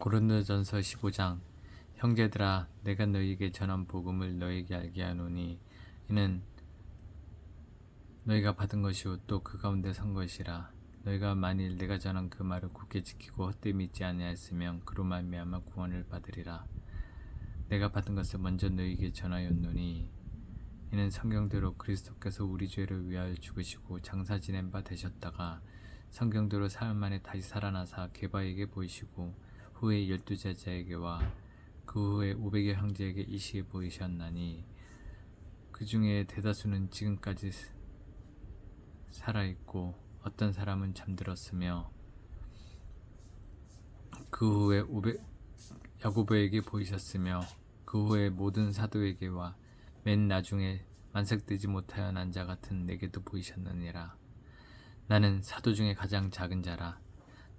고린도전서 15장 형제들아 내가 너희에게 전한 복음을 너희에게 알게 하노니 이는 너희가 받은 것이요 또 그 가운데 선 것이라. 너희가 만일 내가 전한 그 말을 굳게 지키고 헛되이 믿지 아니하였으면 그로 말미암아 구원을 받으리라. 내가 받은 것을 먼저 너희에게 전하였노니 이는 성경대로 그리스도께서 우리 죄를 위하여 죽으시고 장사 지낸 바 되셨다가 성경대로 사흘 만에 다시 살아나사 게바에게 보이시고 후에 열두 제자에게와 그 후에 오백여 형제에게 이시에 보이셨나니 그 중에 대다수는 지금까지 살아 있고 어떤 사람은 잠들었으며 그 후에 오백 야고보에게 보이셨으며 그 후에 모든 사도에게와 맨 나중에 만색되지 못하여 난 자 같은 내게도 보이셨느니라. 나는 사도 중에 가장 작은 자라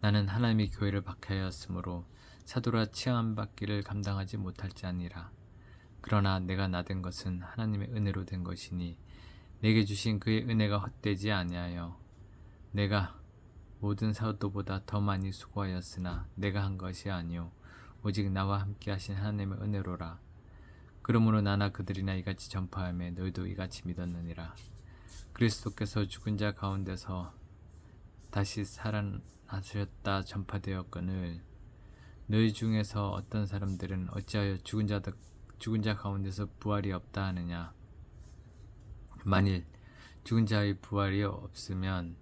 나는 하나님의 교회를 박해하였으므로 사도라 칭함 받기를 감당하지 못할 자니라 그러나 내가 나된 것은 하나님의 은혜로 된 것이니 내게 주신 그의 은혜가 헛되지 아니하여 내가 모든 사도보다 더 많이 수고하였으나 내가 한 것이 아니요 오직 나와 함께 하신 하나님의 은혜로라. 그러므로 나나 그들이나 이같이 전파하며 너희도 이같이 믿었느니라. 그리스도께서 죽은 자 가운데서 다시 살아 나셨다 전파되었거늘 너희 중에서 어떤 사람들은 어찌하여 죽은 자 죽은 자 가운데서 부활이 없다 하느냐? 만일 죽은 자의 부활이 없으면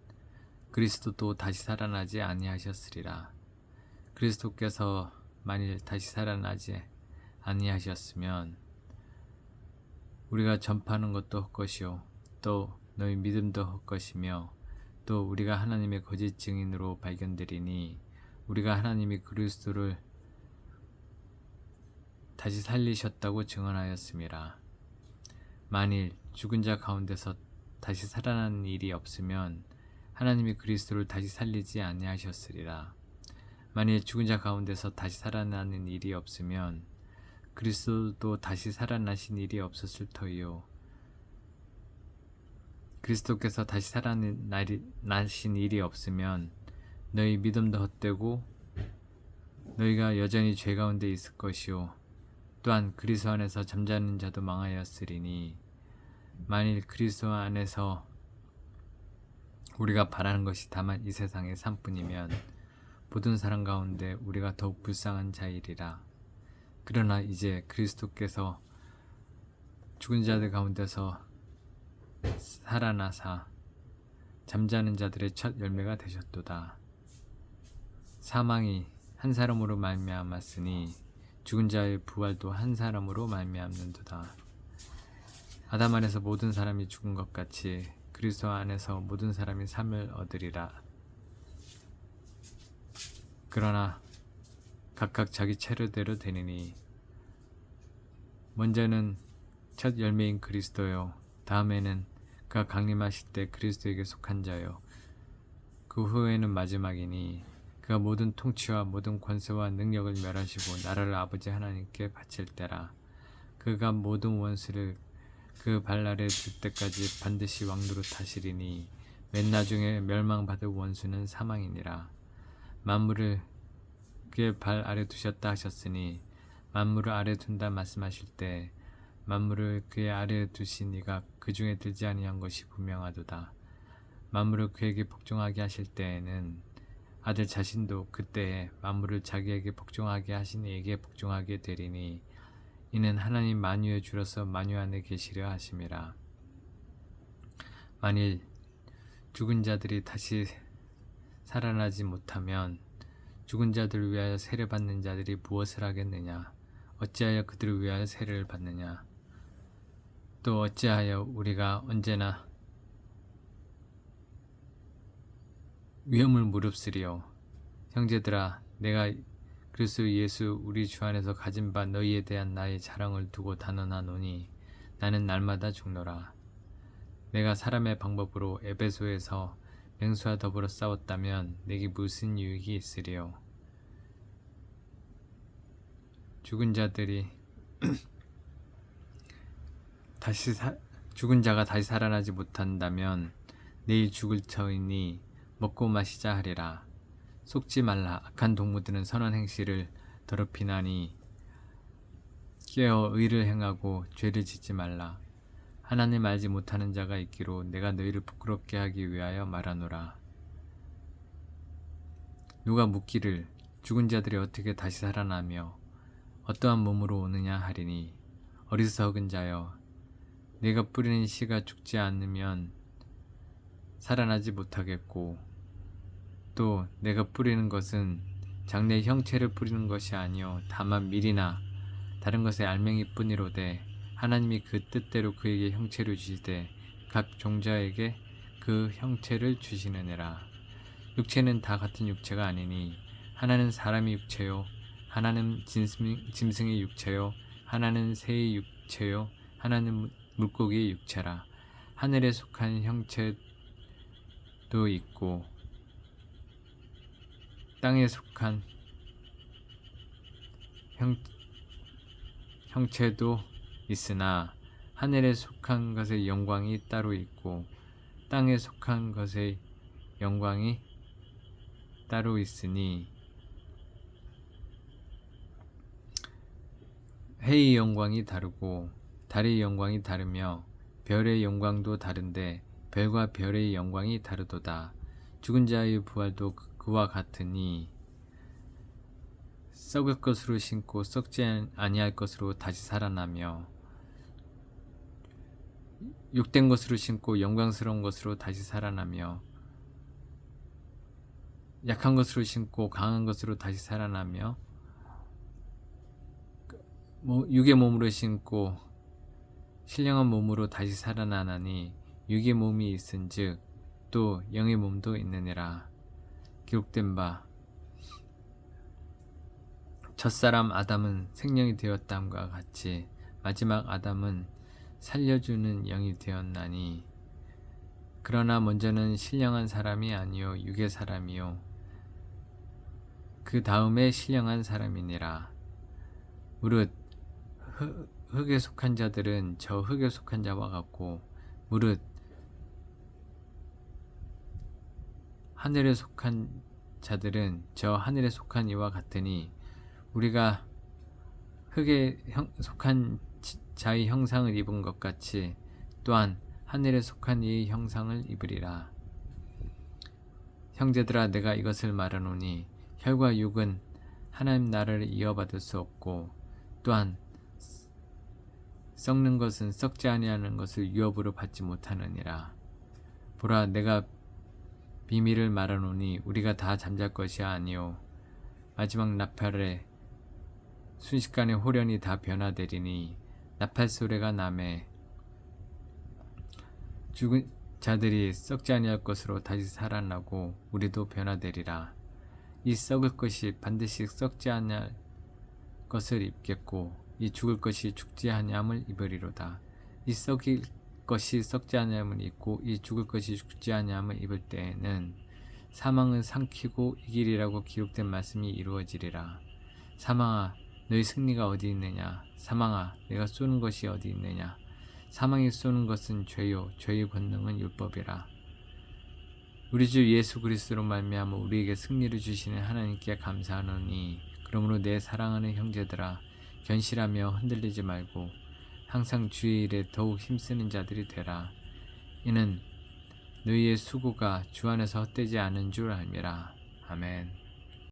그리스도도 다시 살아나지 아니하셨으리라. 그리스도께서 만일 다시 살아나지 아니하셨으면 우리가 전파하는 것도 헛것이요. 또 너희 믿음도 헛것이며 또 우리가 하나님의 거짓 증인으로 발견되리니 우리가 하나님이 그리스도를 다시 살리셨다고 증언하였습니다. 만일 죽은 자 가운데서 다시 살아나는 일이 없으면 하나님이 그리스도를 다시 살리지 아니하셨으리라. 만일 죽은 자 가운데서 다시 살아나는 일이 없으면 그리스도도 다시 살아나신 일이 없었을 터이요. 그리스도께서 다시 살아나신 일이 없으면 너희 믿음도 헛되고 너희가 여전히 죄 가운데 있을 것이요. 또한 그리스도 안에서 잠자는 자도 망하였으리니 만일 그리스도 안에서 우리가 바라는 것이 다만 이 세상의 삶뿐이면 모든 사람 가운데 우리가 더욱 불쌍한 자이리라. 그러나 이제 그리스도께서 죽은 자들 가운데서 살아나사 잠자는 자들의 첫 열매가 되셨도다. 사망이 한 사람으로 말미암았으니 죽은 자의 부활도 한 사람으로 말미암는도다. 아담 안에서 모든 사람이 죽은 것 같이 그리스도 안에서 모든 사람이 삶을 얻으리라. 그러나 각각 자기 체르대로 되느니 먼저는 첫 열매인 그리스도요 다음에는 그가 강림하실 때 그리스도에게 속한 자요. 그 후에는 마지막이니 그가 모든 통치와 모든 권세와 능력을 멸하시고 나라를 아버지 하나님께 바칠 때라. 그가 모든 원수를 그발 아래 둘 때까지 반드시 왕노로 타시리니 맨 나중에 멸망받을 원수는 사망이니라. 만물을 그의 발 아래 두셨다 하셨으니 만물을 아래 둔다 말씀하실 때 만물을 그의 아래 두신 이가 그 중에 들지 아니한 것이 분명하도다. 만물을 그에게 복종하게 하실 때에는 아들 자신도 그때에 만물을 자기에게 복종하게 하신 이에게 복종하게 되리니 이는 하나님 만유의 주로서 만유 안에 계시려 하심이라. 만일 죽은 자들이 다시 살아나지 못하면 죽은 자들을 위하여 세례 받는 자들이 무엇을 하겠느냐? 어찌하여 그들을 위하여 세례를 받느냐? 또 어찌하여 우리가 언제나 위험을 무릅쓰리요? 형제들아, 내가 그리스도 예수 우리 주 안에서 가진 바 너희에 대한 나의 자랑을 두고 단언하노니 나는 날마다 죽노라. 내가 사람의 방법으로 에베소에서 맹수와 더불어 싸웠다면 내게 무슨 유익이 있으리요? 죽은 자들이 다시 사, 죽은 자가 다시 살아나지 못한다면 내일 죽을 터이니 먹고 마시자 하리라. 속지 말라. 악한 동무들은 선한 행실을 더럽히나니 깨어 의를 행하고 죄를 짓지 말라. 하나님 알지 못하는 자가 있기로 내가 너희를 부끄럽게 하기 위하여 말하노라. 누가 묻기를 죽은 자들이 어떻게 다시 살아나며 어떠한 몸으로 오느냐 하리니 어리석은 자여 내가 뿌리는 씨가 죽지 않으면 살아나지 못하겠고 또 내가 뿌리는 것은 장래 형체를 뿌리는 것이 아니요 다만 밀이나 다른 것의 알맹이뿐이로되 하나님이 그 뜻대로 그에게 형체를 주시되 각 종자에게 그 형체를 주시느니라. 육체는 다 같은 육체가 아니니 하나는 사람의 육체요 하나는 짐승, 짐승의 육체요 하나는 새의 육체요 하나는 물- 물고기의 육체라. 하늘에 속한 형체도 있고 땅에 속한 형, 형체도 있으나 하늘에 속한 것의 영광이 따로 있고 땅에 속한 것의 영광이 따로 있으니 해의 영광이 다르고 달의 영광이 다르며 별의 영광도 다른데 별과 별의 영광이 다르도다. 죽은 자의 부활도 그- 그와 같으니 썩을 것으로 신고 썩지 아니할 것으로 다시 살아나며 육된 것으로 신고 영광스러운 것으로 다시 살아나며 약한 것으로 신고 강한 것으로 다시 살아나며 뭐, 육의 몸으로 신고 신령한 몸으로 다시 살아나나니 육의 몸이 있은즉 또 영의 몸도 있느니라. 기록된 바 첫사람 아담은 생명이 되었담과 같이 마지막 아담은 살려주는 영이 되었나니. 그러나 먼저는 신령한 사람이 아니요 육의 사람이요. 그 다음에 신령한 사람이니라. 무릇 흙- 흙에 속한 자들은 저 흙에 속한 자와 같고 무릇 하늘에 속한 자들은 저 하늘에 속한 이와 같으니 우리가 흙에 형- 속한 지- 자의 형상을 입은 것 같이 또한 하늘에 속한 이의 형상을 입으리라. 형제들아 내가 이것을 말하노니 혈과 육은 하나님 나라를 이어받을 수 없고 또한 썩는 것은 썩지 아니하는 것을 유업으로 받지 못하느니라. 보라 내가 비밀을 말하노니 우리가 다 잠잘 것이 아니요 마지막 나팔에 순식간에 호련이 다 변화되리니 나팔 소리가 남에 죽은 자들이 썩지 아니할 것으로 다시 살아나고 우리도 변화되리라 이 썩을 것이 반드시 썩지 아니할 것을 입겠고 이 죽을 것이 죽지 아니함을 입으리로다. 이 썩일 것이 썩지 아니함을 입고 이 죽을 것이 죽지 아니함을 입을 때에는 사망은 삼키고 이길이라고 기록된 말씀이 이루어지리라. 사망아 너희 승리가 어디 있느냐? 사망아 내가 쏘는 것이 어디 있느냐? 사망이 쏘는 것은 죄요. 죄의 권능은 율법이라. 우리 주 예수 그리스도로 말미암아 우리에게 승리를 주시는 하나님께 감사하노니 그러므로 내 사랑하는 형제들아 견실하며 흔들리지 말고 항상 주의 일에 더욱 힘쓰는 자들이 되라. 이는 너희의 수고가 주 안에서 헛되지 않은 줄 알미라. 아멘